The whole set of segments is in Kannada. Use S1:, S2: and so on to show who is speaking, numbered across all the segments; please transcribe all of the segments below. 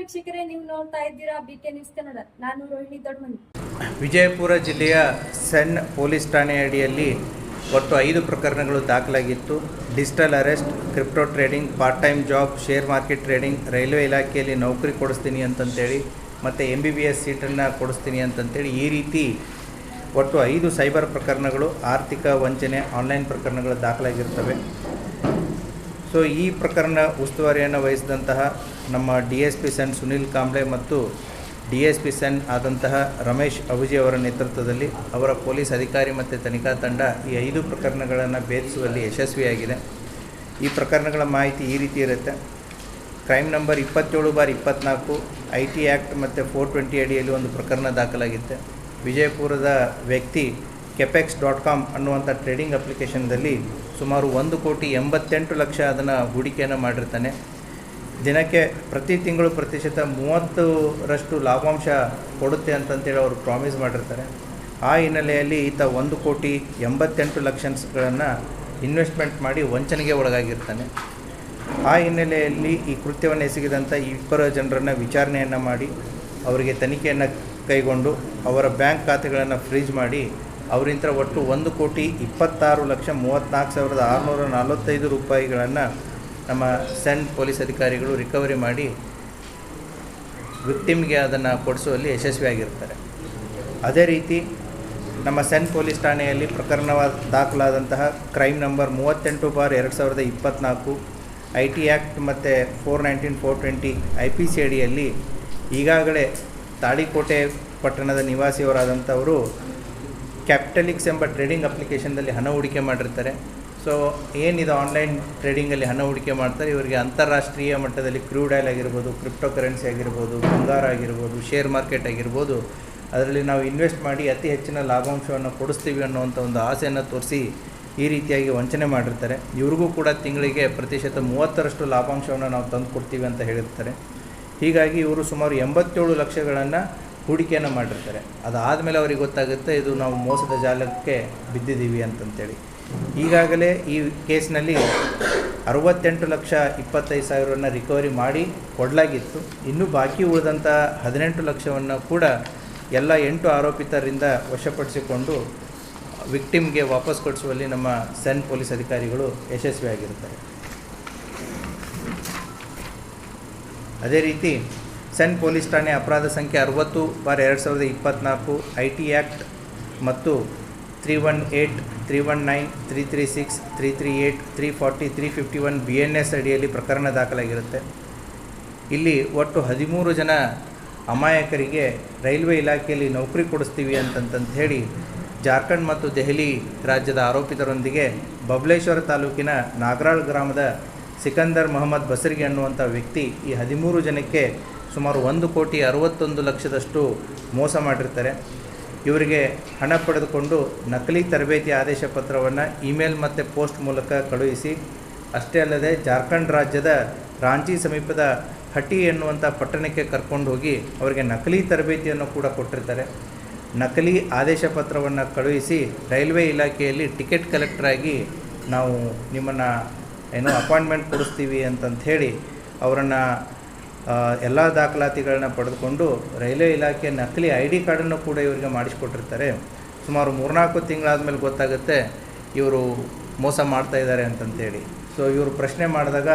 S1: ವೀಕ್ಷಕರೇ, ನೀವು ನೋಡ್ತಾ ಇದ್ದೀರಾ ಬಿ ಕೆ ನ್ಯೂಸ್ ಕನ್ನಡ ನಾನು ರೋಹಿಣಿ ದೊಡ್ಡಮನಿ
S2: ವಿಜಯಪುರ ಜಿಲ್ಲೆಯ ಸೆನ್ ಪೊಲೀಸ್ ಠಾಣೆ ಅಡಿಯಲ್ಲಿ ಒಟ್ಟು ಐದು ಪ್ರಕರಣಗಳು ದಾಖಲಾಗಿತ್ತು. Digital arrest, crypto trading part time job, share market trading, railway ಇಲಾಖೆಯಲ್ಲಿ ನೌಕರಿ ಕೊಡಿಸ್ತೀನಿ ಅಂತಂತೇಳಿ ಮತ್ತು ಎಂ ಬಿ ಬಿ ಎಸ್ ಸೀಟನ್ನು ಕೊಡಿಸ್ತೀನಿ ಅಂತಂತೇಳಿ ಈ ರೀತಿ ಒಟ್ಟು ಐದು ಸೈಬರ್ ಪ್ರಕರಣಗಳು, ಆರ್ಥಿಕ ವಂಚನೆ, ಆನ್ಲೈನ್ ಪ್ರಕರಣಗಳು ದಾಖಲಾಗಿರ್ತವೆ. ಸೊ ಈ ಪ್ರಕರಣ ಉಸ್ತುವಾರಿಯನ್ನು ವಹಿಸಿದಂತಹ ನಮ್ಮ D S P CEN Sunil Kamble ಮತ್ತು ಡಿ ಎಸ್ ಪಿ ಸೆನ್ ಆದಂತಹ ರಮೇಶ್ ಅಬುಜಿ ಅವರ ನೇತೃತ್ವದಲ್ಲಿ ಅವರ ಪೊಲೀಸ್ ಅಧಿಕಾರಿ ಮತ್ತು ತನಿಖಾ ತಂಡ ಈ ಐದು ಪ್ರಕರಣಗಳನ್ನು ಭೇದಿಸುವಲ್ಲಿ ಯಶಸ್ವಿಯಾಗಿದೆ. ಈ ಪ್ರಕರಣಗಳ ಮಾಹಿತಿ ಈ ರೀತಿ ಇರುತ್ತೆ. ಕ್ರೈಮ್ ನಂಬರ್ ಇಪ್ಪತ್ತೇಳು ಬಾರ್ ಇಪ್ಪತ್ನಾಲ್ಕು, ಐ ಟಿ ಆ್ಯಕ್ಟ್ ಮತ್ತು ಫೋರ್ ಟ್ವೆಂಟಿ ಅಡಿಯಲ್ಲಿ ಒಂದು ಪ್ರಕರಣ ದಾಖಲಾಗಿತ್ತು. ವಿಜಯಪುರದ ವ್ಯಕ್ತಿ ಕೆಪೆಕ್ಸ್ ಡಾಟ್ ಕಾಮ್ ಅನ್ನುವಂಥ ಟ್ರೇಡಿಂಗ್ ಅಪ್ಲಿಕೇಶನ್ದಲ್ಲಿ ಸುಮಾರು ಒಂದು ಕೋಟಿ ಎಂಬತ್ತೆಂಟು ಲಕ್ಷ ಅದನ್ನು ಹೂಡಿಕೆಯನ್ನು ಮಾಡಿರ್ತಾನೆ. ದಿನಕ್ಕೆ ಪ್ರತಿ ತಿಂಗಳು ಪ್ರತಿಶತ ಮೂವತ್ತರಷ್ಟು ಲಾಭಾಂಶ ಕೊಡುತ್ತೆ ಅಂತಂತೇಳಿ ಅವರು ಪ್ರಾಮಿಸ್ ಮಾಡಿರ್ತಾರೆ. ಆ ಹಿನ್ನೆಲೆಯಲ್ಲಿ ಈತ ಒಂದು ಕೋಟಿ ಎಂಬತ್ತೆಂಟು ಲಕ್ಷಗಳನ್ನು ಇನ್ವೆಸ್ಟ್ಮೆಂಟ್ ಮಾಡಿ ವಂಚನೆಗೆ ಒಳಗಾಗಿರ್ತಾನೆ. ಆ ಹಿನ್ನೆಲೆಯಲ್ಲಿ ಈ ಕೃತ್ಯವನ್ನು ಎಸಗಿದಂಥ ಇಬ್ಬರ ಜನರನ್ನು ವಿಚಾರಣೆಯನ್ನು ಮಾಡಿ, ಅವರಿಗೆ ತನಿಖೆಯನ್ನು ಕೈಗೊಂಡು ಅವರ ಬ್ಯಾಂಕ್ ಖಾತೆಗಳನ್ನು ಫ್ರೀಜ್ ಮಾಡಿ ಅವರಿಂದ ಒಟ್ಟು ಒಂದು ಕೋಟಿ ಇಪ್ಪತ್ತಾರು ಲಕ್ಷ ಮೂವತ್ತ್ನಾಲ್ಕು ಸಾವಿರದ ಆರುನೂರ ನಲವತ್ತೈದು ರೂಪಾಯಿಗಳನ್ನು ನಮ್ಮ ಸೆನ್ ಪೊಲೀಸ್ ಅಧಿಕಾರಿಗಳು ರಿಕವರಿ ಮಾಡಿ ವಿಕ್ಟಿಮ್ಗೆ ಅದನ್ನು ಕೊಡಿಸುವಲ್ಲಿ ಯಶಸ್ವಿಯಾಗಿರ್ತಾರೆ. ಅದೇ ರೀತಿ ನಮ್ಮ ಸೆಂಟ್ ಪೊಲೀಸ್ ಠಾಣೆಯಲ್ಲಿ ಪ್ರಕರಣ ದಾಖಲಾದಂತಹ ಕ್ರೈಮ್ ನಂಬರ್ ಮೂವತ್ತೆಂಟು ಬಾರ್ ಎರಡು ಸಾವಿರದ ಇಪ್ಪತ್ತ್ನಾಲ್ಕು ಐ ಟಿ ಆ್ಯಕ್ಟ್ ಮತ್ತು four nineteen four twenty I P C ಅಡಿಯಲ್ಲಿ ಈಗಾಗಲೇ ತಾಳಿಕೋಟೆ ಪಟ್ಟಣದ ನಿವಾಸಿಯವರಾದಂಥವರು ಕ್ಯಾಪಿಟಲಿಕ್ಸ್ ಎಂಬ ಟ್ರೇಡಿಂಗ್ ಅಪ್ಲಿಕೇಶನ್ದಲ್ಲಿ ಹಣ ಹೂಡಿಕೆ ಮಾಡಿರ್ತಾರೆ. ಸೊ ಏನಿದೆ ಆನ್ಲೈನ್ ಟ್ರೇಡಿಂಗಲ್ಲಿ ಹಣ ಹೂಡಿಕೆ ಮಾಡ್ತಾರೆ, ಇವರಿಗೆ ಅಂತಾರಾಷ್ಟ್ರೀಯ ಮಟ್ಟದಲ್ಲಿ ಕ್ರೂಡ್ ಆಯಿಲ್ ಆಗಿರ್ಬೋದು ಕ್ರಿಪ್ಟೋ ಕರೆನ್ಸಿ ಆಗಿರ್ಬೋದು, ಬಂಗಾರ ಆಗಿರ್ಬೋದು ಶೇರ್ ಮಾರ್ಕೆಟ್ ಆಗಿರ್ಬೋದು, ಅದರಲ್ಲಿ ನಾವು ಇನ್ವೆಸ್ಟ್ ಮಾಡಿ ಅತಿ ಹೆಚ್ಚಿನ ಲಾಭಾಂಶವನ್ನು ಕೊಡಿಸ್ತೀವಿ ಅನ್ನುವಂಥ ಒಂದು ಆಸೆಯನ್ನು ತೋರಿಸಿ ಈ ರೀತಿಯಾಗಿ ವಂಚನೆ ಮಾಡಿರ್ತಾರೆ. ಇವ್ರಿಗೂ ಕೂಡ ತಿಂಗಳಿಗೆ ಪ್ರತಿಶತ ಮೂವತ್ತರಷ್ಟು ಲಾಭಾಂಶವನ್ನು ನಾವು ತಂದು ಕೊಡ್ತೀವಿ ಅಂತ ಹೇಳಿರ್ತಾರೆ ಹೀಗಾಗಿ ಇವರು ಸುಮಾರು ಎಂಬತ್ತೇಳು ಲಕ್ಷಗಳನ್ನು ಹೂಡಿಕೆಯನ್ನು ಮಾಡಿರ್ತಾರೆ. ಅದಾದಮೇಲೆ ಅವ್ರಿಗೆ ಗೊತ್ತಾಗುತ್ತೆ, ಇದು ನಾವು ಮೋಸದ ಜಾಲಕ್ಕೆ ಬಿದ್ದಿದ್ದೀವಿ ಅಂತಂತೇಳಿ. ಈಗಾಗಲೇ ಈ ಕೇಸ್ನಲ್ಲಿ ಅರವತ್ತೆಂಟು ಲಕ್ಷ ಇಪ್ಪತ್ತೈದು ಸಾವಿರವನ್ನು ರಿಕವರಿ ಮಾಡಿ ಕೊಡಲಾಗಿತ್ತು. ಇನ್ನೂ ಬಾಕಿ ಉಳಿದಂಥ ಹದಿನೆಂಟು ಲಕ್ಷವನ್ನು ಕೂಡ ಎಲ್ಲ ಎಂಟು ಆರೋಪಿತರಿಂದ ವಶಪಡಿಸಿಕೊಂಡು ವಿಕ್ಟಿಮ್ಗೆ ವಾಪಸ್ ಕೊಡಿಸುವಲ್ಲಿ ನಮ್ಮ ಸೆನ್ ಪೊಲೀಸ್ ಅಧಿಕಾರಿಗಳು ಯಶಸ್ವಿಯಾಗಿರುತ್ತಾರೆ. ಅದೇ ರೀತಿ ಸೆನ್ ಪೊಲೀಸ್ ಠಾಣೆ ಅಪರಾಧ ಸಂಖ್ಯೆ ಅರುವತ್ತು ಬಾರ್ ಎರಡು ಸಾವಿರದ ಇಪ್ಪತ್ತ್ನಾಲ್ಕು ಐ ಟಿ ಆ್ಯಕ್ಟ್ ಮತ್ತು three one eight three one nine three three six three three eight three forty three fifty one B N S ಅಡಿಯಲ್ಲಿ ಪ್ರಕರಣ ದಾಖಲಾಗಿರುತ್ತೆ. ಇಲ್ಲಿ ಒಟ್ಟು ಹದಿಮೂರು ಜನ ಅಮಾಯಕರಿಗೆ ರೈಲ್ವೆ ಇಲಾಖೆಯಲ್ಲಿ ನೌಕರಿ ಕೊಡಿಸ್ತೀವಿ ಅಂತಂತಂತ ಹೇಳಿ ಜಾರ್ಖಂಡ್ ಮತ್ತು ದೆಹಲಿ ರಾಜ್ಯದ ಆರೋಪಿತರೊಂದಿಗೆ ಬಬ್ಲೇಶ್ವರ ತಾಲೂಕಿನ ನಾಗರಾಳ್ ಗ್ರಾಮದ ಸಿಕಂದರ್ ಮೊಹಮ್ಮದ್ ಬಸರಿಗೆ ಅನ್ನುವಂಥ ವ್ಯಕ್ತಿ ಈ ಹದಿಮೂರು ಜನಕ್ಕೆ ಸುಮಾರು ಒಂದು ಕೋಟಿ ಅರವತ್ತೊಂದು ಲಕ್ಷದಷ್ಟು ಮೋಸ ಮಾಡಿರ್ತಾರೆ. ಇವರಿಗೆ ಹಣ ಪಡೆದುಕೊಂಡು ನಕಲಿ ತರಬೇತಿ ಆದೇಶ ಪತ್ರವನ್ನು ಇಮೇಲ್ ಮತ್ತು ಪೋಸ್ಟ್ ಮೂಲಕ ಕಳುಹಿಸಿ, ಅಷ್ಟೇ ಅಲ್ಲದೆ ಜಾರ್ಖಂಡ್ ರಾಜ್ಯದ ರಾಂಚಿ ಸಮೀಪದ ಹಟ್ಟಿ ಎನ್ನುವಂಥ ಪಟ್ಟಣಕ್ಕೆ ಕರ್ಕೊಂಡು ಹೋಗಿ ಅವರಿಗೆ ನಕಲಿ ತರಬೇತಿಯನ್ನು ಕೂಡ ಕೊಟ್ಟಿರ್ತಾರೆ. ನಕಲಿ ಆದೇಶ ಪತ್ರವನ್ನು ಕಳುಹಿಸಿ ರೈಲ್ವೆ ಇಲಾಖೆಯಲ್ಲಿ ಟಿಕೆಟ್ ಕಲೆಕ್ಟರಾಗಿ ನಾವು ನಿಮ್ಮನ್ನು ಏನೋ ಅಪಾಯಿಂಟ್ಮೆಂಟ್ ಕೊಡಿಸ್ತೀವಿ ಅಂತಂಥೇಳಿ ಅವರನ್ನು ಎಲ್ಲ ದಾಖಲಾತಿಗಳನ್ನ ಪಡೆದುಕೊಂಡು ರೈಲ್ವೆ ಇಲಾಖೆ ನಕಲಿ ಐ ಡಿ ಕಾರ್ಡನ್ನು ಕೂಡ ಇವರಿಗೆ ಮಾಡಿಸ್ಕೊಟ್ಟಿರ್ತಾರೆ. ಸುಮಾರು ಮೂರ್ನಾಲ್ಕು ತಿಂಗಳಾದಮೇಲೆ ಗೊತ್ತಾಗುತ್ತೆ ಇವರು ಮೋಸ ಮಾಡ್ತಾ ಇದ್ದಾರೆ ಅಂತಂತೇಳಿ. ಸೊ ಇವರು ಪ್ರಶ್ನೆ ಮಾಡಿದಾಗ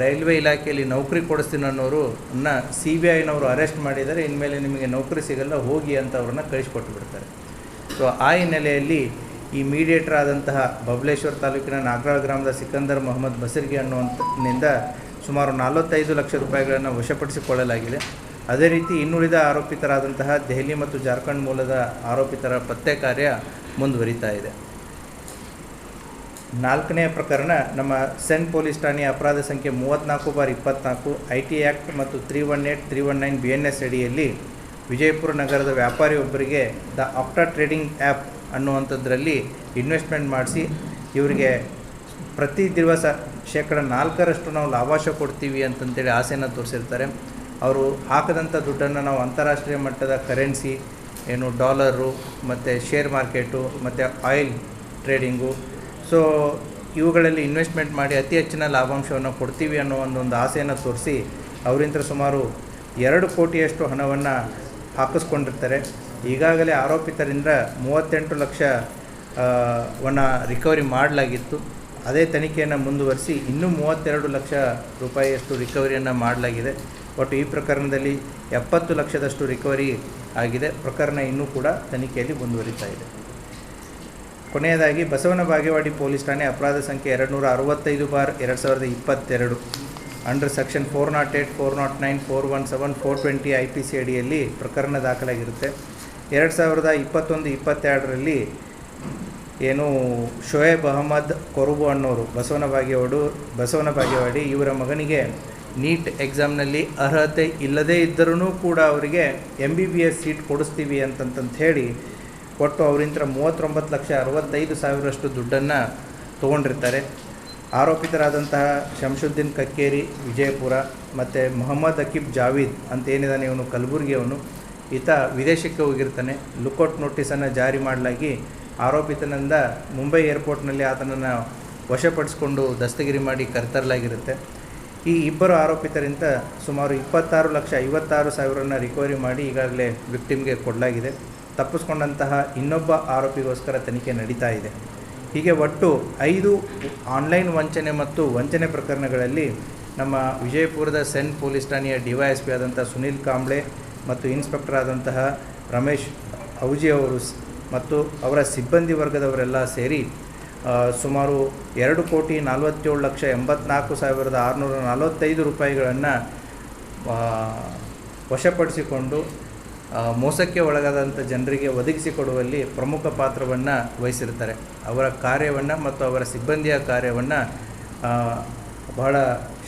S2: ರೈಲ್ವೆ ಇಲಾಖೆಯಲ್ಲಿ ನೌಕರಿ ಕೊಡಿಸ್ತೀನಿ ಅನ್ನೋರು ಅನ್ನ ಸಿ ಬಿ ಐನವರು ಅರೆಸ್ಟ್ ಮಾಡಿದರೆ ಇನ್ಮೇಲೆ ನಿಮಗೆ ನೌಕರಿ ಸಿಗಲ್ಲ, ಹೋಗಿ ಅಂತ ಅವ್ರನ್ನ ಕಳಿಸ್ಕೊಟ್ಟು ಬಿಡ್ತಾರೆ ಸೊ ಆ ಹಿನ್ನೆಲೆಯಲ್ಲಿ ಈ ಮೀಡಿಯೇಟರ್ ಆದಂತಹ ಬಬಲೇಶ್ವರ ತಾಲೂಕಿನ ನಾಗರಾಳ್ ಗ್ರಾಮದ ಸಿಕಂದರ್ ಮೊಹಮ್ಮದ್ ಬಸರ್ಗಿ ಅನ್ನುವಂಥನಿಂದ ಸುಮಾರು ನಲವತ್ತೈದು ಲಕ್ಷ ರೂಪಾಯಿಗಳನ್ನು ವಶಪಡಿಸಿಕೊಳ್ಳಲಾಗಿದೆ. ಅದೇ ರೀತಿ ಇನ್ನುಳಿದ ಆರೋಪಿತರಾದಂತಹ ದೆಹಲಿ ಮತ್ತು ಜಾರ್ಖಂಡ್ ಮೂಲದ ಆರೋಪಿತರ ಪತ್ತೆ ಕಾರ್ಯ ಮುಂದುವರಿತಾ ಇದೆ. ನಾಲ್ಕನೇ ಪ್ರಕರಣ, ನಮ್ಮ ಸೆನ್ ಪೊಲೀಸ್ ಠಾಣೆಯ ಅಪರಾಧ ಸಂಖ್ಯೆ ಮೂವತ್ತ್ನಾಲ್ಕು ಬಾರ್ ಇಪ್ಪತ್ನಾಲ್ಕು ಐ ಟಿ ಆ್ಯಕ್ಟ್ ಮತ್ತು three one eight three one nine B N S ಅಡಿಯಲ್ಲಿ ವಿಜಯಪುರ ನಗರದ ವ್ಯಾಪಾರಿಯೊಬ್ಬರಿಗೆ ದ ಆಪ್ಟಾ ಟ್ರೇಡಿಂಗ್ ಆ್ಯಪ್ ಅನ್ನುವಂಥದ್ರಲ್ಲಿ ಇನ್ವೆಸ್ಟ್ಮೆಂಟ್ ಮಾಡಿಸಿ, ಇವರಿಗೆ ಪ್ರತಿ ದಿವಸ ಶೇಕಡ ನಾಲ್ಕರಷ್ಟು ನಾವು ಲಾಭಾಂಶ ಕೊಡ್ತೀವಿ ಅಂತಂತೇಳಿ ಆಸೆಯನ್ನು ತೋರಿಸಿರ್ತಾರೆ. ಅವರು ಹಾಕದಂಥ ದುಡ್ಡನ್ನು ನಾವು ಅಂತಾರಾಷ್ಟ್ರೀಯ ಮಟ್ಟದ ಕರೆನ್ಸಿ, ಏನು ಡಾಲರು, ಮತ್ತು ಶೇರ್ ಮಾರ್ಕೆಟು, ಮತ್ತು ಆಯಿಲ್ ಟ್ರೇಡಿಂಗು. ಸೊ, ಇವುಗಳಲ್ಲಿ ಇನ್ವೆಸ್ಟ್ಮೆಂಟ್ ಮಾಡಿ ಅತಿ ಹೆಚ್ಚಿನ ಲಾಭಾಂಶವನ್ನು ಕೊಡ್ತೀವಿ ಅನ್ನೋ ಒಂದೊಂದು ಆಸೆಯನ್ನು ತೋರಿಸಿ ಅವರಿಂದ ಸುಮಾರು ಎರಡು ಕೋಟಿಯಷ್ಟು ಹಣವನ್ನು ಹಾಕಿಸ್ಕೊಂಡಿರ್ತಾರೆ. ಈಗಾಗಲೇ ಆರೋಪಿತರಿಂದ ಮೂವತ್ತೆಂಟು ಲಕ್ಷ ವನ್ನ ರಿಕವರಿ ಮಾಡಲಾಗಿತ್ತು. ಅದೇ ತನಿಖೆಯನ್ನು ಮುಂದುವರಿಸಿ ಇನ್ನೂ ಮೂವತ್ತೆರಡು ಲಕ್ಷ ರೂಪಾಯಿಯಷ್ಟು ರಿಕವರಿಯನ್ನು ಮಾಡಲಾಗಿದೆ. ಒಟ್ಟು ಈ ಪ್ರಕರಣದಲ್ಲಿ ಎಪ್ಪತ್ತು ಲಕ್ಷದಷ್ಟು ರಿಕವರಿ ಆಗಿದೆ. ಪ್ರಕರಣ ಇನ್ನೂ ಕೂಡ ತನಿಖೆಯಲ್ಲಿ ಮುಂದುವರಿತಾ ಇದೆ. ಕೊನೆಯದಾಗಿ ಬಸವನ ಬಾಗೇವಾಡಿ ಪೊಲೀಸ್ ಠಾಣೆ ಅಪರಾಧ ಸಂಖ್ಯೆ ಎರಡು ನೂರ ಅರವತ್ತೈದು ಬಾರ್ ಎರಡು ಸಾವಿರದ ಇಪ್ಪತ್ತೆರಡು. Under section four naught eight, four naught nine, four one seven, four twenty I P C ಅಡಿಯಲ್ಲಿ ಪ್ರಕರಣ ದಾಖಲಾಗಿರುತ್ತೆ. ಎರಡು ಸಾವಿರದ ಇಪ್ಪತ್ತೊಂದು, ಇಪ್ಪತ್ತೆರಡರಲ್ಲಿ ಏನು ಶೋಯೇಬ್ ಅಹಮದ್ ಕೊರುಬು ಅನ್ನೋರು, ಬಸವನ ಬಾಗೇವಾಡು ಬಸವನ ಬಾಗೇವಾಡಿ ಇವರ ಮಗನಿಗೆ ನೀಟ್ ಎಕ್ಸಾಮ್ನಲ್ಲಿ ಅರ್ಹತೆ ಇಲ್ಲದೇ ಇದ್ದರೂ ಕೂಡ ಅವರಿಗೆ M B B S seat ಕೊಡಿಸ್ತೀವಿ ಅಂತಂತಂತ ಹೇಳಿ ಕೊಟ್ಟು ಅವರಿಂದ ಮೂವತ್ತೊಂಬತ್ತು ಲಕ್ಷ ಅರವತ್ತೈದು ಸಾವಿರಷ್ಟು ದುಡ್ಡನ್ನು ತೊಗೊಂಡಿರ್ತಾರೆ. ಆರೋಪಿತರಾದಂತಹ ಶಂಶುದ್ದೀನ್ ಕಕ್ಕೇರಿ, ವಿಜಯಪುರ ಮತ್ತು ಮೊಹಮ್ಮದ್ ಅಕೀಬ್ ಜಾವೀದ್ ಅಂತ ಏನಿದ್ದಾನೆ ಇವನು ಕಲಬುರ್ಗಿಯವನು, ಈತ ವಿದೇಶಕ್ಕೆ ಹೋಗಿರ್ತಾನೆ. ಲುಕೌಟ್ ನೋಟಿಸನ್ನು ಜಾರಿ ಮಾಡಲಾಗಿ ಆರೋಪಿತನಿಂದ ಮುಂಬೈ ಏರ್ಪೋರ್ಟ್ನಲ್ಲಿ ಆತನನ್ನು ವಶಪಡಿಸಿಕೊಂಡು ದಸ್ತಗಿರಿ ಮಾಡಿ ಕರೆತರಲಾಗಿರುತ್ತೆ. ಈ ಇಬ್ಬರು ಆರೋಪಿತರಿಂದ ಸುಮಾರು ಇಪ್ಪತ್ತಾರು ಲಕ್ಷ ಐವತ್ತಾರು ಸಾವಿರನ ರಿಕವರಿ ಮಾಡಿ ಈಗಾಗಲೇ ವಿಕ್ಟಿಮ್ಗೆ ಕೊಡಲಾಗಿದೆ. ತಪ್ಪಿಸ್ಕೊಂಡಂತಹ ಇನ್ನೊಬ್ಬ ಆರೋಪಿಗೋಸ್ಕರ ತನಿಖೆ ನಡೀತಾ ಇದೆ. ಹೀಗೆ ಒಟ್ಟು ಐದು ಆನ್ಲೈನ್ ವಂಚನೆ ಮತ್ತು ವಂಚನೆ ಪ್ರಕರಣಗಳಲ್ಲಿ ನಮ್ಮ ವಿಜಯಪುರದ ಸೆನ್ ಪೊಲೀಸ್ ಠಾಣೆಯ ಡಿವೈಎಸ್ ಪಿ ಆದಂಥ ಸುನೀಲ್ ಕಾಂಬ್ಳೆ ಮತ್ತು ಇನ್ಸ್ಪೆಕ್ಟರ್ ಆದಂತಹ ರಮೇಶ್ ಔಜಿ ಅವರು ಮತ್ತು ಅವರ ಸಿಬ್ಬಂದಿ ವರ್ಗದವರೆಲ್ಲ ಸೇರಿ ಸುಮಾರು ಎರಡು ಕೋಟಿ ನಲವತ್ತೇಳು ಲಕ್ಷ ಎಂಬತ್ನಾಲ್ಕು ಸಾವಿರದ ಆರುನೂರ ನಲವತ್ತೈದು ರೂಪಾಯಿಗಳನ್ನು ವಶಪಡಿಸಿಕೊಂಡು ಮೋಸಕ್ಕೆ ಒಳಗಾದಂಥ ಜನರಿಗೆ ಒದಗಿಸಿಕೊಡುವಲ್ಲಿ ಪ್ರಮುಖ ಪಾತ್ರವನ್ನು ವಹಿಸಿರ್ತಾರೆ ಅವರ ಕಾರ್ಯವನ್ನು ಮತ್ತು ಅವರ ಸಿಬ್ಬಂದಿಯ ಕಾರ್ಯವನ್ನು ಬಹಳ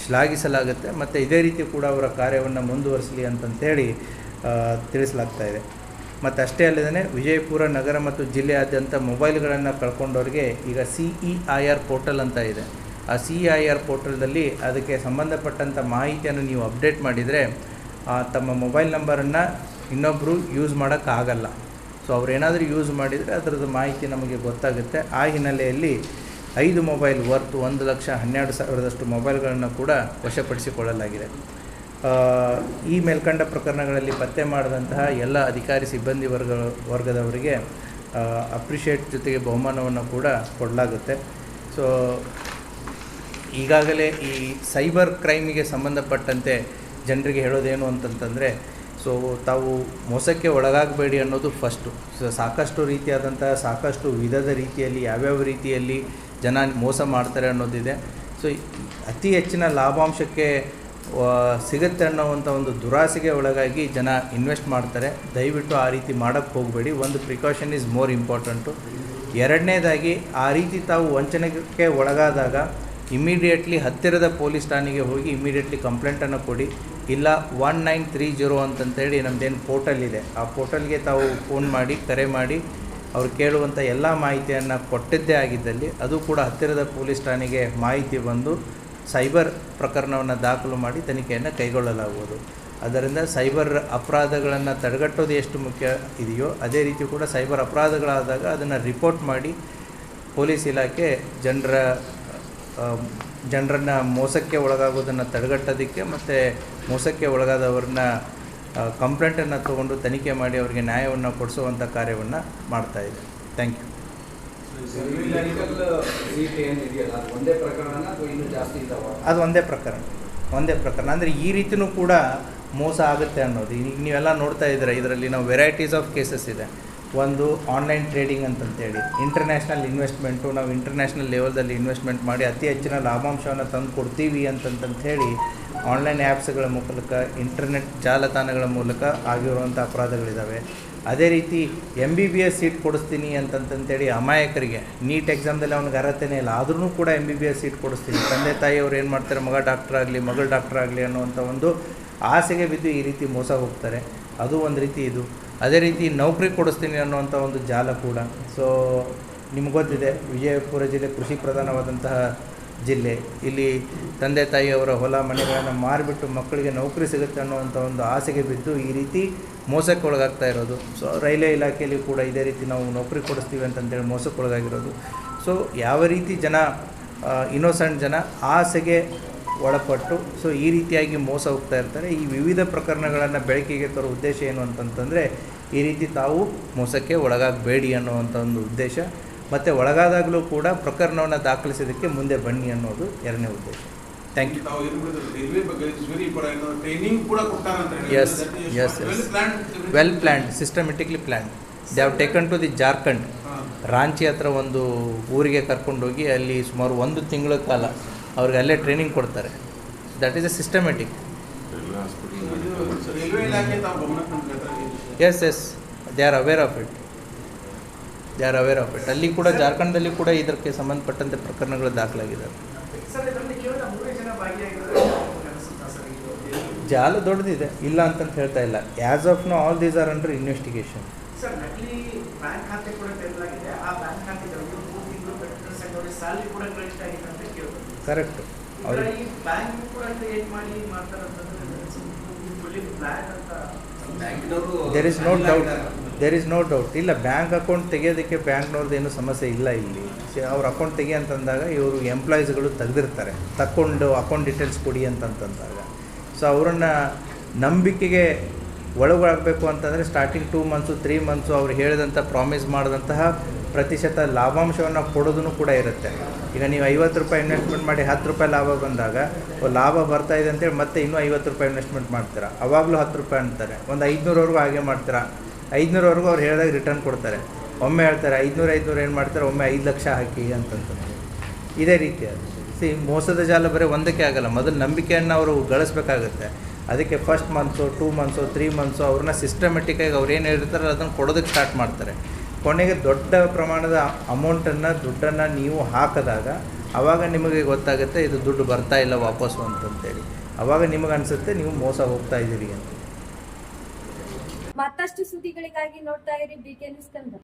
S2: ಶ್ಲಾಘಿಸಲಾಗುತ್ತೆ. ಮತ್ತು ಇದೇ ರೀತಿ ಕೂಡ ಅವರ ಕಾರ್ಯವನ್ನು ಮುಂದುವರಿಸಲಿ ಅಂತಂಥೇಳಿ ತಿಳಿಸಲಾಗ್ತಾ ಇದೆ. ಮತ್ತು ಅಷ್ಟೇ ಅಲ್ಲದೇ ವಿಜಯಪುರ ನಗರ ಮತ್ತು ಜಿಲ್ಲೆಯಾದ್ಯಂತ ಮೊಬೈಲ್ಗಳನ್ನು ಕಳ್ಕೊಂಡವ್ರಿಗೆ ಈಗ C E I R portal ಅಂತ ಇದೆ. ಆ ಸಿ ಇ ಐ ಆರ್ ಪೋರ್ಟಲ್ದಲ್ಲಿ ಅದಕ್ಕೆ ಸಂಬಂಧಪಟ್ಟಂಥ ಮಾಹಿತಿಯನ್ನು ನೀವು ಅಪ್ಡೇಟ್ ಮಾಡಿದರೆ ತಮ್ಮ ಮೊಬೈಲ್ ನಂಬರನ್ನು ಇನ್ನೊಬ್ಬರು ಯೂಸ್ ಮಾಡೋಕ್ಕಾಗಲ್ಲ. ಸೊ, ಅವ್ರೇನಾದರೂ ಯೂಸ್ ಮಾಡಿದರೆ ಅದರದ್ದು ಮಾಹಿತಿ ನಮಗೆ ಗೊತ್ತಾಗುತ್ತೆ. ಆ ಹಿನ್ನೆಲೆಯಲ್ಲಿ ಐದು ಮೊಬೈಲ್ ವರ್ತ್ ಒಂದು ಲಕ್ಷ ಹನ್ನೆರಡು ಸಾವಿರದಷ್ಟು ಮೊಬೈಲ್ಗಳನ್ನು ಕೂಡ ವಶಪಡಿಸಿಕೊಳ್ಳಲಾಗಿದೆ. ಈ ಮೇಲ್ಕಂಡ ಪ್ರಕರಣಗಳಲ್ಲಿ ಪತ್ತೆ ಮಾಡಿದಂತಹ ಎಲ್ಲ ಅಧಿಕಾರಿ ಸಿಬ್ಬಂದಿ ವರ್ಗ, ವರ್ಗದವರಿಗೆ ಅಪ್ರಿಷಿಯೇಟ್ ಜೊತೆಗೆ ಬಹುಮಾನವನ್ನು ಕೂಡ ಕೊಡಲಾಗುತ್ತೆ. ಸೊ ಈಗಾಗಲೇ ಈ ಸೈಬರ್ ಕ್ರೈಮಿಗೆ ಸಂಬಂಧಪಟ್ಟಂತೆ ಜನರಿಗೆ ಹೇಳೋದೇನು ಅಂತಂತಂದರೆ ಸೊ ತಾವು ಮೋಸಕ್ಕೆ ಒಳಗಾಗಬೇಡಿ ಅನ್ನೋದು ಫಸ್ಟು ಸೊ ಸಾಕಷ್ಟು ರೀತಿಯಾದಂತಹ, ಸಾಕಷ್ಟು ವಿಧದ ರೀತಿಯಲ್ಲಿ, ಯಾವ್ಯಾವ ರೀತಿಯಲ್ಲಿ ಜನ ಮೋಸ ಮಾಡ್ತಾರೆ ಅನ್ನೋದಿದೆ. ಸೊ ಅತಿ ಹೆಚ್ಚಿನ ಲಾಭಾಂಶಕ್ಕೆ ಸಿಗುತ್ತೆ ಅನ್ನೋವಂಥ ಒಂದು ದುರಾಸೆಗೆ ಒಳಗಾಗಿ ಜನ ಇನ್ವೆಸ್ಟ್ ಮಾಡ್ತಾರೆ. ದಯವಿಟ್ಟು ಆ ರೀತಿ ಮಾಡೋಕ್ಕೆ ಹೋಗಬೇಡಿ. ಒಂದು ಪ್ರಿಕಾಷನ್ ಈಸ್ ಮೋರ್ ಇಂಪಾರ್ಟೆಂಟು ಎರಡನೇದಾಗಿ, ಆ ರೀತಿ ತಾವು ವಂಚನೆಗೆ ಒಳಗಾದಾಗ ಇಮಿಡಿಯೇಟ್ಲಿ ಹತ್ತಿರದ ಪೊಲೀಸ್ ಠಾಣೆಗೆ ಹೋಗಿ ಇಮಿಡಿಯೇಟ್ಲಿ ಕಂಪ್ಲೇಂಟನ್ನು ಕೊಡಿ. ಇಲ್ಲ ಒನ್ ನೈನ್ ತ್ರೀ ಜೀರೋ ಅಂತಂತೇಳಿ ನಮ್ಮದೇನು ಪೋರ್ಟಲ್ ಇದೆ. ಆ ಪೋರ್ಟಲ್ಗೆ ತಾವು ಫೋನ್ ಮಾಡಿ, ಕರೆ ಮಾಡಿ, ಅವ್ರು ಕೇಳುವಂಥ ಎಲ್ಲ ಮಾಹಿತಿಯನ್ನು ಕೊಟ್ಟಿದ್ದೇ ಆಗಿದ್ದಲ್ಲಿ, ಅದು ಕೂಡ ಹತ್ತಿರದ ಪೊಲೀಸ್ ಠಾಣೆಗೆ ಮಾಹಿತಿ ಬಂದು ಸೈಬರ್ ಪ್ರಕರಣವನ್ನು ದಾಖಲು ಮಾಡಿ ತನಿಖೆಯನ್ನು ಕೈಗೊಳ್ಳಲಾಗುವುದು. ಅದರಿಂದ ಸೈಬರ್ ಅಪರಾಧಗಳನ್ನು ತಡೆಗಟ್ಟೋದು ಎಷ್ಟು ಮುಖ್ಯ ಇದೆಯೋ ಅದೇ ರೀತಿ ಕೂಡ ಸೈಬರ್ ಅಪರಾಧಗಳಾದಾಗ ಅದನ್ನು ರಿಪೋರ್ಟ್ ಮಾಡಿ ಪೊಲೀಸ್ ಇಲಾಖೆ ಜನರ ಜನರನ್ನು ಮೋಸಕ್ಕೆ ಒಳಗಾಗೋದನ್ನು ತಡೆಗಟ್ಟೋದಕ್ಕೆ ಮತ್ತು ಮೋಸಕ್ಕೆ ಒಳಗಾದವ್ರನ್ನ ಕಂಪ್ಲೇಂಟನ್ನು ತಗೊಂಡು ತನಿಖೆ ಮಾಡಿ ಅವರಿಗೆ ನ್ಯಾಯವನ್ನು ಕೊಡಿಸುವಂಥ ಕಾರ್ಯವನ್ನು ಮಾಡ್ತಾ ಇದೆ. ಥ್ಯಾಂಕ್ ಯು
S3: ಮೆಡಿಕಲ್ ಸೀಟ್ ಏನು ಇದೆಯಲ್ಲ ಇದಾವ?
S2: ಅದು ಒಂದೇ ಪ್ರಕರಣ ಒಂದೇ ಪ್ರಕರಣ. ಅಂದರೆ ಈ ರೀತಿಯೂ ಕೂಡ ಮೋಸ ಆಗುತ್ತೆ ಅನ್ನೋದು. ಈಗ ನೀವೆಲ್ಲ ನೋಡ್ತಾ ಇದ್ದೀರ, ಇದರಲ್ಲಿ ನಾವು ವೆರೈಟೀಸ್ ಆಫ್ ಕೇಸಸ್ ಇದೆ. ಒಂದು ಆನ್ಲೈನ್ ಟ್ರೇಡಿಂಗ್ ಅಂತಂತೇಳಿ. ಇಂಟರ್ನ್ಯಾಷನಲ್ ಇನ್ವೆಸ್ಟ್ಮೆಂಟು ನಾವು ಇಂಟರ್ನ್ಯಾಷನಲ್ ಲೆವೆಲ್ದಲ್ಲಿ ಇನ್ವೆಸ್ಟ್ಮೆಂಟ್ ಮಾಡಿ ಅತಿ ಹೆಚ್ಚಿನ ಲಾಭಾಂಶವನ್ನು ತಂದು ಕೊಡ್ತೀವಿ ಅಂತಂತಂಥೇಳಿ ಆನ್ಲೈನ್ ಆ್ಯಪ್ಸ್ಗಳ ಮೂಲಕ ಇಂಟರ್ನೆಟ್ ಜಾಲತಾಣಗಳ ಮೂಲಕ ಆಗಿರುವಂಥ ಅಪರಾಧಗಳಿದ್ದಾವೆ ಅದೇ ರೀತಿ M B B S seat ಕೊಡಿಸ್ತೀನಿ ಅಂತಂತಂತೇಳಿ ಅಮಾಯಕರಿಗೆ ನೀಟ್ ಎಕ್ಸಾಮ್ದಲ್ಲಿ ಅವ್ನಿಗೆ ಅರ್ಹತೆನೇ ಇಲ್ಲ. ಆದ್ರೂ ಕೂಡ M B B S seat ಕೊಡಿಸ್ತೀನಿ. ತಂದೆ ತಾಯಿಯವರು ಏನು ಮಾಡ್ತಾರೆ? ಮಗ ಡಾಕ್ಟರ್ ಆಗಲಿ, ಮಗಳು ಡಾಕ್ಟರ್ ಆಗಲಿ ಅನ್ನುವಂಥ ಒಂದು ಆಸೆಗೆ ಬಿದ್ದು ಈ ರೀತಿ ಮೋಸ ಹೋಗ್ತಾರೆ. ಅದು ಒಂದು ರೀತಿ ಇದು. ಅದೇ ರೀತಿ ನೌಕರಿ ಕೊಡಿಸ್ತೀನಿ ಅನ್ನುವಂಥ ಒಂದು ಜಾಲ ಕೂಡ. ಸೊ ನಿಮ್ಗೆ ಗೊತ್ತಿದೆ, ವಿಜಯಪುರ ಜಿಲ್ಲೆ ಕೃಷಿ ಪ್ರಧಾನವಾದಂತಹ ಜಿಲ್ಲೆ. ಇಲ್ಲಿ ತಂದೆ ತಾಯಿಯವರ ಹೊಲ ಮನೆಗಳನ್ನು ಮಾರಿಬಿಟ್ಟು ಮಕ್ಕಳಿಗೆ ನೌಕರಿ ಸಿಗುತ್ತೆ ಅನ್ನುವಂಥ ಒಂದು ಆಸೆಗೆ ಬಿದ್ದು ಈ ರೀತಿ ಮೋಸಕ್ಕೆ ಒಳಗಾಗ್ತಾ ಇರೋದು. ಸೊ ರೈಲ್ವೆ ಇಲಾಖೆಯಲ್ಲಿ ಕೂಡ ಇದೇ ರೀತಿ ನಾವು ನೌಕರಿ ಕೊಡಿಸ್ತೀವಿ ಮೋಸಕ್ಕೆ ಒಳಗಾಗಿರೋದು ಸೊ ಯಾವ ರೀತಿ ಜನ ಇನ್ನೋಸೆಂಟ್ ಜನ ಆಸೆಗೆ ಒಳಪಟ್ಟು ಸೊ ಈ ರೀತಿಯಾಗಿ ಮೋಸ ಹೋಗ್ತಾ ಇರ್ತಾರೆ. ಈ ವಿವಿಧ ಪ್ರಕರಣಗಳನ್ನು ಬೆಳಕಿಗೆ ತರೋ ಉದ್ದೇಶ ಏನು ಅಂತಂತಂದರೆ, ಈ ರೀತಿ ತಾವು ಮೋಸಕ್ಕೆ ಒಳಗಾಗಬೇಡಿ ಅನ್ನೋವಂಥ ಒಂದು ಉದ್ದೇಶ. ಮತ್ತು ಒಳಗಾದಾಗಲೂ ಕೂಡ ಪ್ರಕರಣವನ್ನು ದಾಖಲಿಸೋದಕ್ಕೆ ಮುಂದೆ ಬನ್ನಿ ಅನ್ನೋದು ಎರಡನೇ ಉದ್ದೇಶ. Thank you S S S. Well planned systematically planned they have taken to the Jharkhand Ranchi ಹತ್ರ ಒಂದು ಊರಿಗೆ ಕರ್ಕೊಂಡೋಗಿ ಅಲ್ಲಿ ಸುಮಾರು ಒಂದು ತಿಂಗಳ ಕಾಲ ಅವ್ರಿಗೆ ಅಲ್ಲೇ ಟ್ರೈನಿಂಗ್ ಕೊಡ್ತಾರೆ. That is a systematic S S they are aware of it they are aware of it ಅಲ್ಲಿ ಕೂಡ ಜಾರ್ಖಂಡದಲ್ಲಿ ಕೂಡ ಇದಕ್ಕೆ ಸಂಬಂಧಪಟ್ಟಂತೆ ಪ್ರಕರಣಗಳು ದಾಖಲಾಗಿದ್ದಾವೆ
S4: ಸರ್ ಇದರಲ್ಲಿ ಕೇವಲ ಮೂರೇ ಜನ ಭಾಗಿಯಾಗಿದ್ದಾರೆ ಅನಿಸುತ್ತಾ ಸರ್
S2: ಜಾಲ ದೊಡ್ಡದಿದೆ ಇಲ್ಲ ಅಂತಂತ ಹೇಳ್ತಾ ಇಲ್ಲ. As of now all these are under investigation
S4: sir ನಕಲಿ ಬ್ಯಾಂಕ್ ಖಾತೆ ಕೂಡ ತೆರೆಯಲಾಗಿದೆ ಆ ಬ್ಯಾಂಕ್ ಖಾತೆಗಳಿಗೆ ಮೂರು ತಿಂಗಳು ಪೆಟ್ರೋಲ್ ಸಂಘವರಿಗೆ ಸ್ಯಾಲರಿ ಕೂಡ ಕ್ರೆಡಿಟ್ ಆಗಿದೆ ಅಂತ ಕೇಳ್ಬೋದು.
S2: ಕರೆಕ್ಟ್ ಅವ್ರು
S4: ಇದರಲ್ಲಿ ಬ್ಯಾಂಕ್ ಕೂಡ ಕ್ರಿಯೇಟ್ ಮಾಡಿ ಮಾಡ್ತಾರಂತಂದ್ರೆ ಫುಲ್ಲಿ ಪ್ಲಾನ್ ಅಂತ.
S3: ಬ್ಯಾಂಕಿನವರು
S2: there is no doubt there is no doubt ಇಲ್ಲ ಬ್ಯಾಂಕ್ ಅಕೌಂಟ್ ತೆಗೆಯೋದಕ್ಕೆ ಬ್ಯಾಂಕ್ನವ್ರದ್ದು ಏನು ಸಮಸ್ಯೆ ಇಲ್ಲ ಇಲ್ಲಿ. ಅವ್ರ ಅಕೌಂಟ್ ತೆಗಿ ಅಂತಂದಾಗ ಇವರು ಎಂಪ್ಲಾಯೀಸ್ಗಳು ತೆಗೆದಿರ್ತಾರೆ. ತಕ್ಕೊಂಡು ಅಕೌಂಟ್ ಡೀಟೇಲ್ಸ್ ಕೊಡಿ ಅಂತಂತಂದಾಗ. ಸೊ ಅವರನ್ನು ನಂಬಿಕೆಗೆ ಒಳಗಾಗಬೇಕು ಅಂತಂದರೆ starting two months three months ಅವ್ರು ಹೇಳಿದಂಥ ಪ್ರಾಮಿಸ್ ಮಾಡಿದಂತಹ ಪ್ರತಿಶತ ಲಾಭಾಂಶವನ್ನು ಕೊಡೋದನ್ನು ಕೂಡ ಇರುತ್ತೆ. ಈಗ ನೀವು ಐವತ್ತು ರೂಪಾಯಿ ಇನ್ವೆಸ್ಟ್ಮೆಂಟ್ ಮಾಡಿ ಹತ್ತು ರೂಪಾಯಿ ಲಾಭ ಬಂದಾಗ ಲಾಭ ಬರ್ತಾ ಇದೆ ಅಂತೇಳಿ ಮತ್ತೆ ಇನ್ನೂ ಐವತ್ತು ರೂಪಾಯಿ ಇನ್ವೆಸ್ಟ್ಮೆಂಟ್ ಮಾಡ್ತೀರಾ? ಅವಾಗಲೂ ಹತ್ತು ರೂಪಾಯಿ ಅಂತಾರೆ. ಒಂದು ಐದುನೂರವರೆಗೂ ಹಾಗೆ ಮಾಡ್ತೀರಾ? ಐದುನೂರವರೆಗೂ ಅವ್ರು ಹೇಳಿದಾಗ ರಿಟರ್ನ್ ಕೊಡ್ತಾರೆ. ಒಮ್ಮೆ ಹೇಳ್ತಾರೆ, ಐದುನೂರು ಐದುನೂರು ಏನು ಮಾಡ್ತಾರೆ? ಒಮ್ಮೆ ಐದು ಲಕ್ಷ ಹಾಕಿ ಅಂತಂತಾರೆ ಇದೇ ರೀತಿ ಸಿ ಮೋಸದ ಜಾಲ ಬರೀ ಒಂದಕ್ಕೆ ಆಗಲ್ಲ. ಮೊದಲು ನಂಬಿಕೆಯನ್ನು ಅವರು ಗಳಿಸ್ಬೇಕಾಗುತ್ತೆ. ಅದಕ್ಕೆ first months two months three months ಅವ್ರನ್ನ ಸಿಸ್ಟಮೆಟಿಕ್ಕಾಗಿ ಅವ್ರು ಏನು ಹೇಳಿರ್ತಾರೋ ಅದನ್ನು ಕೊಡೋದಕ್ಕೆ ಸ್ಟಾರ್ಟ್ ಮಾಡ್ತಾರೆ. ಕೊನೆಗೆ ದೊಡ್ಡ ಪ್ರಮಾಣದ ಅಮೌಂಟನ್ನು ದುಡ್ಡನ್ನು ನೀವು ಹಾಕಿದಾಗ ಆವಾಗ ನಿಮಗೆ ಗೊತ್ತಾಗುತ್ತೆ, ಇದು ದುಡ್ಡು ಬರ್ತಾ ಇಲ್ಲ ವಾಪಸ್ಸು ಅಂತಂತೇಳಿ. ಆವಾಗ ನಿಮಗೆ ಅನಿಸುತ್ತೆ, ನೀವು ಮೋಸ ಹೋಗ್ತಾ ಇದ್ದೀರಿ ಅಂತ.
S1: ಮತ್ತಷ್ಟು ಸುದ್ದಿಗಳಿಗಾಗಿ ನೋಡ್ತಾ ಇರಿ ಬಿ ಕೆ ನ್ಯೂಸ್ ಕನ್ನಡ.